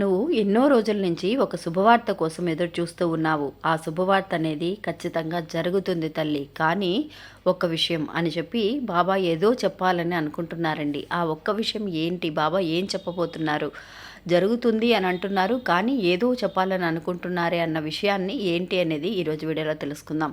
నువ్వు ఎన్నో రోజుల నుంచి ఒక శుభవార్త కోసం ఎదురు చూస్తూ ఉన్నావు. ఆ శుభవార్త అనేది ఖచ్చితంగా జరుగుతుంది తల్లి. కానీ ఒక్క విషయం అని చెప్పి బాబా ఏదో చెప్పాలని అనుకుంటున్నారండి. ఆ ఒక్క విషయం ఏంటి? బాబా ఏం చెప్పబోతున్నారు? జరుగుతుంది అని అంటున్నారు. కానీ ఏదో చెప్పాలని అనుకుంటున్నారే అన్న విషయాన్ని ఏంటి అనేది ఈరోజు వీడియోలో తెలుసుకుందాం.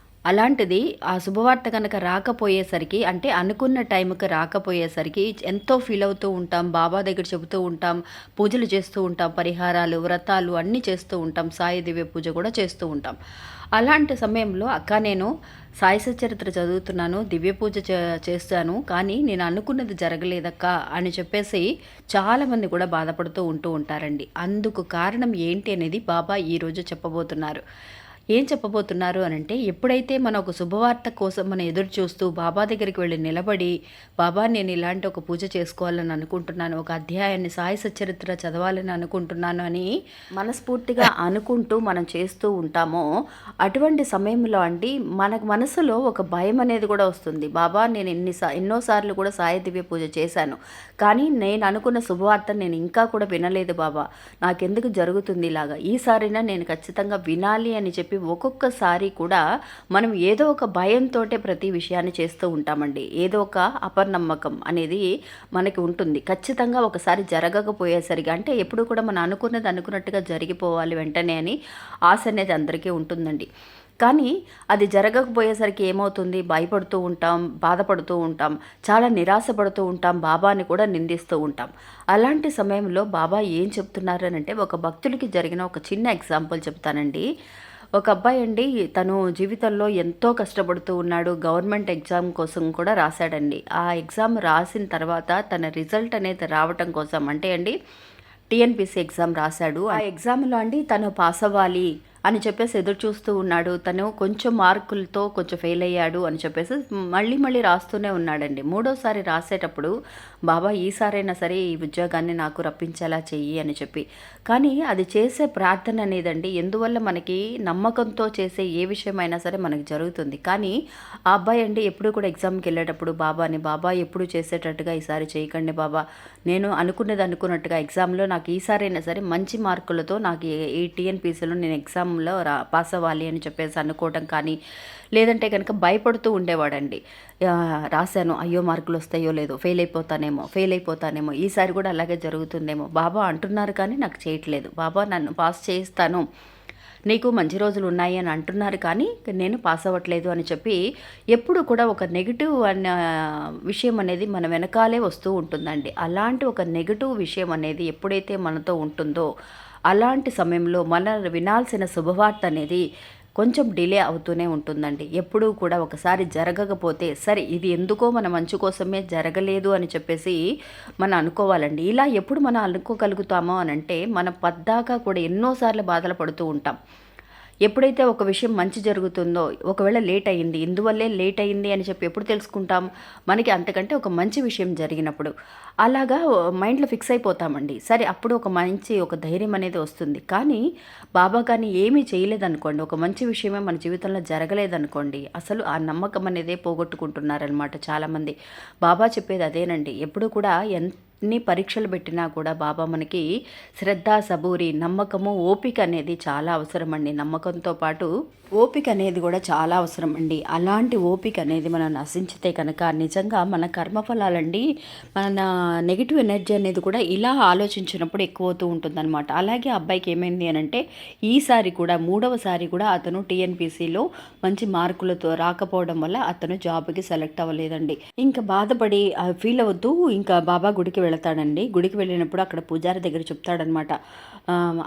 అలాంటిది ఆ శుభవార్త కనుక రాకపోయేసరికి అంటే అనుకున్న టైంకి రాకపోయేసరికి ఎంతో ఫీల్ అవుతూ ఉంటాం బాబా దగ్గర చెబుతూ ఉంటాం పూజలు చేస్తూ ఉంటాం పరిహారాలు వ్రతాలు అన్నీ చేస్తూ ఉంటాం సాయి దివ్య పూజ కూడా చేస్తూ ఉంటాం. అలాంటి సమయంలో అక్క నేను సాయి సచరిత్ర చదువుతున్నాను దివ్య పూజ చేస్తాను కానీ నేను అనుకున్నది జరగలేదక్క అని చెప్పేసి చాలామంది కూడా బాధపడుతూ ఉంటూ ఉంటారండి. అందుకు కారణం ఏంటి అనేది బాబా ఈరోజు చెప్పబోతున్నారు. ఏం చెప్పబోతున్నారు అని అంటే ఎప్పుడైతే మన ఒక శుభవార్త కోసం మనం ఎదురు చూస్తూ బాబా దగ్గరికి వెళ్ళి నిలబడి బాబా నేను ఇలాంటి ఒక పూజ చేసుకోవాలని అనుకుంటున్నాను ఒక అధ్యాయాన్ని సాయి సచరిత్ర చదవాలని అనుకుంటున్నాను అని మనస్ఫూర్తిగా అనుకుంటూ మనం చేస్తూ ఉంటామో అటువంటి సమయంలో అండి మనకు మనసులో ఒక భయం అనేది కూడా వస్తుంది. బాబా నేను ఎన్నిసా ఎన్నోసార్లు కూడా సాయి దివ్య పూజ చేశాను కానీ నేను అనుకున్న శుభవార్త నేను ఇంకా కూడా వినలేదు బాబా. నాకెందుకు జరుగుతుంది ఇలాగా? ఈసారైనా నేను ఖచ్చితంగా వినాలి అని చెప్పి ఒక్కొక్కసారి కూడా మనం ఏదో ఒక భయంతో ప్రతి విషయాన్ని చేస్తూ ఉంటామండి. ఏదో ఒక అపనమ్మకం అనేది మనకి ఉంటుంది. ఖచ్చితంగా ఒకసారి జరగకపోయేసరికి అంటే ఎప్పుడు కూడా మనం అనుకున్నది అనుకున్నట్టుగా జరిగిపోవాలి వెంటనే అని ఆశ అనేది అందరికీ ఉంటుందండి. కానీ అది జరగకపోయేసరికి ఏమవుతుంది? భయపడుతూ ఉంటాం బాధపడుతూ ఉంటాం చాలా నిరాశపడుతూ ఉంటాం బాబాని కూడా నిందిస్తూ ఉంటాం. అలాంటి సమయంలో బాబా ఏం చెప్తున్నారు అని అంటే ఒక భక్తులకి జరిగిన ఒక చిన్న ఎగ్జాంపుల్ చెప్తానండి. ఒక అబ్బాయి అండి తను జీవితంలో ఎంతో కష్టపడుతూ ఉన్నాడు. గవర్నమెంట్ ఎగ్జామ్ కోసం కూడా రాశాడండి. ఆ ఎగ్జామ్ రాసిన తర్వాత తన రిజల్ట్ అనేది రావటం కోసం. అంటే అండి టీఎన్పిసి ఎగ్జామ్ రాశాడు. ఆ ఎగ్జామ్లో అండి తను పాస్ అవ్వాలి. అని చెప్పేసి ఎదురు చూస్తూ ఉన్నాడు. తను కొంచెం మార్కులతో కొంచెం ఫెయిల్ అయ్యాడు అని చెప్పేసి మళ్ళీ మళ్ళీ రాస్తూనే ఉన్నాడండి. మూడోసారి రాసేటప్పుడు బాబా ఈసారైనా సరే ఈ ఉద్యోగాన్ని నాకు రప్పించేలా చెయ్యి అని చెప్పి. కానీ అది చేసే ప్రార్థన అనేదండి ఎందువల్ల మనకి నమ్మకంతో చేసే ఏ విషయమైనా సరే మనకి జరుగుతుంది. కానీ ఆ అబ్బాయి అండి ఎప్పుడు కూడా ఎగ్జామ్కి వెళ్ళేటప్పుడు బాబాని బాబా ఎప్పుడు చేసేటట్టుగా ఈసారి చేయకండి బాబా. నేను అనుకున్నది అనుకున్నట్టుగా ఎగ్జామ్లో నాకు ఈసారైనా సరే మంచి మార్కులతో నాకు ఈ టీఎన్పీసీలో నేను ఎగ్జామ్ ఎగ్జామ్లో రా పాస్ అవ్వాలి అని చెప్పేసి అనుకోవటం కానీ లేదంటే కనుక భయపడుతూ ఉండేవాడండి. రాశాను అయ్యో మార్కులు వస్తాయో లేదో ఫెయిల్ అయిపోతానేమో ఫెయిల్ అయిపోతానేమో ఈసారి కూడా అలాగే జరుగుతుందేమో బాబా అంటున్నారు కానీ నాకు చేయట్లేదు బాబా నన్ను పాస్ చేయిస్తాను. నీకు మంచి రోజులు ఉన్నాయి అని అంటున్నారు కానీ నేను పాస్ అవ్వట్లేదు అని చెప్పి ఎప్పుడు కూడా ఒక నెగిటివ్ అన్న విషయం అనేది మన వెనకాలే వస్తూ ఉంటుందండి. అలాంటి ఒక నెగిటివ్ విషయం అనేది ఎప్పుడైతే మనతో ఉంటుందో అలాంటి సమయంలో మన వినాల్సిన శుభవార్త అనేది కొంచెం డిలే అవుతూనే ఉంటుందండి. ఎప్పుడూ కూడా ఒకసారి జరగకపోతే సరే ఇది ఎందుకో మన మంచి కోసమే జరగలేదు అని చెప్పేసి మనం అనుకోవాలండి. ఇలా ఎప్పుడు మనం అనుకోగలుగుతామో అని అంటే మనం పద్దాకా కూడా ఎన్నోసార్లు బాధలు పడుతూ ఉంటాం. ఎప్పుడైతే ఒక విషయం మంచి జరుగుతుందో ఒకవేళ లేట్ అయ్యింది ఇందువల్లే లేట్ అయ్యింది అని చెప్పి ఎప్పుడు తెలుసుకుంటాం? మనకి అంతకంటే ఒక మంచి విషయం జరిగినప్పుడు. అలాగా మైండ్లో ఫిక్స్ అయిపోతామండి. సరే అప్పుడు ఒక మంచి ఒక ధైర్యం అనేది వస్తుంది. కానీ బాబా కానీ ఏమీ చేయలేదనుకోండి ఒక మంచి విషయమే మన జీవితంలో జరగలేదనుకోండి అసలు ఆ నమ్మకం అనేదే పోగొట్టుకుంటున్నారనమాట చాలామంది. బాబా చెప్పేది అదేనండి. ఎప్పుడు కూడా ఎంత ఎన్ని పరీక్షలు పెట్టినా కూడా బాబా మనకి శ్రద్ధ సబూరి నమ్మకము ఓపిక అనేది చాలా అవసరం అండి నమ్మకంతో పాటు ఓపిక అనేది కూడా చాలా అవసరం అండి అలాంటి ఓపిక అనేది మనం నశించితే కనుక నిజంగా మన కర్మఫలాలండి మన నెగిటివ్ ఎనర్జీ అనేది కూడా ఇలా ఆలోచించినప్పుడు ఎక్కువ అవుతూ ఉంటుందన్నమాట. అలాగే అబ్బాయికి ఏమైంది అని అంటే ఈసారి కూడా మూడవసారి కూడా అతను టీఎన్పీసీలో మంచి మార్కులతో రాకపోవడం వల్ల అతను జాబ్కి సెలెక్ట్ అవ్వలేదండి. ఇంకా బాధపడి ఫీల్ అవుతూ ఇంకా బాబా గుడికి వెళతాడండి. గుడికి వెళ్ళినప్పుడు అక్కడ పూజారి దగ్గర చెప్తాడనమాట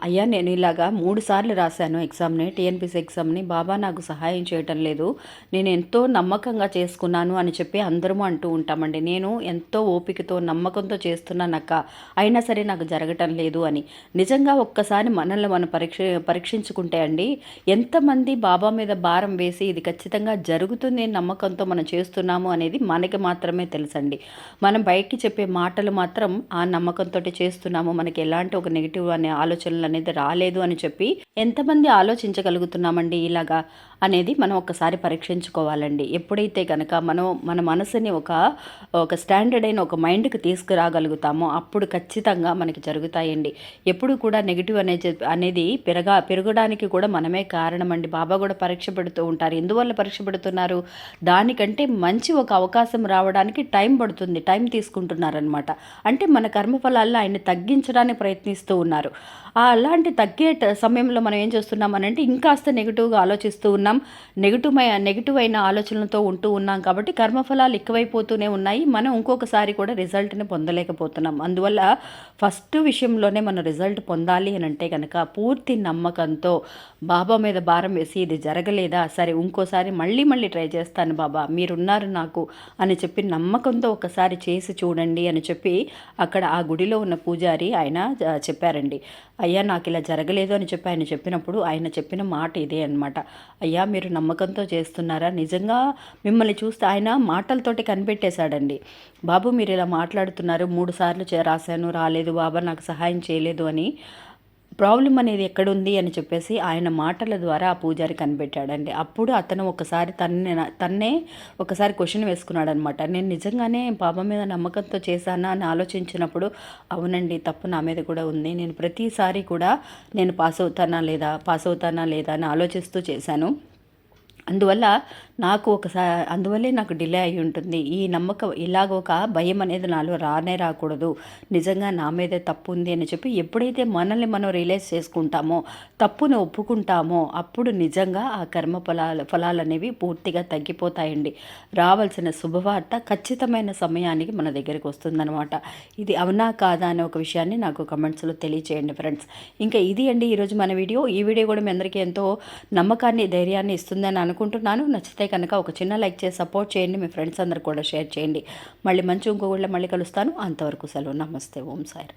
అయ్యా నేను ఇలాగా మూడు సార్లు రాశాను ఎగ్జామ్ని టీఎన్పీసీ ఎగ్జామ్ని. బాబా నాకు సహాయం చేయటం లేదు. నేను ఎంతో నమ్మకంగా చేసుకున్నాను అని చెప్పి అందరూ అంటూ ఉంటామండి. నేను ఎంతో ఓపికతో నమ్మకంతో చేస్తున్నానక్క. అయినా సరే నాకు జరగటం లేదు అని. నిజంగా ఒక్కసారి మనల్ని మనం పరీక్ష పరీక్షించుకుంటే అండి ఎంతమంది బాబా మీద భారం వేసి ఇది ఖచ్చితంగా జరుగుతుంది నమ్మకంతో మనం చేస్తున్నాము అనేది మనకి మాత్రమే తెలుసండి. మనం బయటికి చెప్పే మాటలు మాత్రం మాత్రం ఆ నమ్మకంతో చేస్తున్నాము. మనకి ఎలాంటి ఒక నెగిటివ్ అనే ఆలోచనలు అనేది రాలేదు అని చెప్పి ఎంతమంది ఆలోచించగలుగుతున్నామండి ఇలాగా? అనేది మనం ఒకసారి పరీక్షించుకోవాలండి. ఎప్పుడైతే కనుక మనం మన మనసుని ఒక ఒక స్టాండర్డ్ అయిన ఒక మైండ్కి తీసుకురాగలుగుతామో అప్పుడు ఖచ్చితంగా మనకి జరుగుతాయండి. ఎప్పుడు కూడా నెగిటివ్ అనేది అనేది పెరగా పెరగడానికి కూడా మనమే కారణం అండి బాబా కూడా పరీక్ష పెడుతూ ఉంటారు. ఎందువల్ల పరీక్ష పెడుతున్నారు? దానికంటే మంచి ఒక అవకాశం రావడానికి టైం పడుతుంది. టైం తీసుకుంటున్నారనమాట అంటే మన కర్మఫలాల్లో ఆయన తగ్గించడానికి ప్రయత్నిస్తూ ఉన్నారు. అలాంటి తగ్గే సమయంలో మనం ఏం చేస్తున్నామనంటే ఇంకాస్త నెగిటివ్గా ఆలోచిస్తూ ఉన్నాం. నెగిటివ్ నెగిటివ్ అయిన ఆలోచనలతో ఉంటూ ఉన్నాం కాబట్టి కర్మఫలాలు ఎక్కువైపోతూనే ఉన్నాయి. మనం ఇంకొకసారి కూడా రిజల్ట్ని పొందలేకపోతున్నాం. అందువల్ల ఫస్ట్ విషయంలోనే మనం రిజల్ట్ పొందాలి అని అంటే కనుక పూర్తి నమ్మకంతో బాబా మీద భారం వేసి ఇది జరగలేదా? సరే ఇంకోసారి మళ్ళీ మళ్ళీ ట్రై చేస్తాను బాబా. మీరున్నారు నాకు అని చెప్పి నమ్మకంతో ఒకసారి చేసి చూడండి అని చెప్పి అక్కడ ఆ గుడిలో ఉన్న పూజారి ఆయన చెప్పారండి. అయ్యా నాకు ఇలా జరగలేదు అని చెప్పి ఆయన చెప్పినప్పుడు ఆయన చెప్పిన మాట ఇదే అనమాట అయ్యా మీరు నమ్మకంతో చేస్తున్నారా? నిజంగా మిమ్మల్ని చూస్తే ఆయన మాటలతోటి కనిపెట్టేశాడండి. బాబు మీరు ఇలా మాట్లాడుతున్నారు. మూడు సార్లు రాశాను రాలేదు. బాబా నాకు సహాయం చేయలేదు అని. ప్రాబ్లం అనేది ఎక్కడుంది అని చెప్పేసి ఆయన మాటల ద్వారా ఆ పూజారి కనిపెట్టాడండి. అప్పుడు అతను ఒకసారి తన్నే తన్నే ఒకసారి క్వశ్చన్ వేసుకున్నాడు అనమాట నేను నిజంగానే పాప మీద నమ్మకంతో చేశానా? అని ఆలోచించినప్పుడు అవునండి తప్పు నా మీద కూడా ఉంది. నేను ప్రతిసారి కూడా నేను పాస్ అవుతానా లేదా పాస్ అవుతానా లేదా అని ఆలోచిస్తూ చేశాను. అందువల్ల నాకు ఒకసారి అందువల్లే నాకు డిలే అయి ఉంటుంది. ఈ నమ్మకం ఇలాగ ఒక భయం అనేది నాలో రానే రాకూడదు. నిజంగా నా మీదే తప్పు ఉంది అని చెప్పి ఎప్పుడైతే మనల్ని మనం రియలైజ్ చేసుకుంటామో తప్పును ఒప్పుకుంటామో అప్పుడు నిజంగా ఆ కర్మ ఫలాలు ఫలాలు అనేవి పూర్తిగా తగ్గిపోతాయండి. రావాల్సిన శుభవార్త ఖచ్చితమైన సమయానికి మన దగ్గరికి వస్తుందన్నమాట. ఇది అవునా కాదా అనే ఒక విషయాన్ని నాకు కమెంట్స్లో తెలియచేయండి ఫ్రెండ్స్. ఇంకా ఇది అండి ఈరోజు మన వీడియో. ఈ వీడియో కూడా మీ అందరికీ ఎంతో నమ్మకాన్ని ధైర్యాన్ని ఇస్తుందని అనుకుంటున్నాను. నచ్చితే కనుక ఒక చిన్న లైక్ చేసి సపోర్ట్ చేయండి. మీ ఫ్రెండ్స్ అందరు కూడా షేర్ చేయండి. మళ్ళీ మంచి ఇంకొకళ్ళ మళ్ళీ కలుస్తాను. అంతవరకు సెలవు. నమస్తే. ఓం సాయి.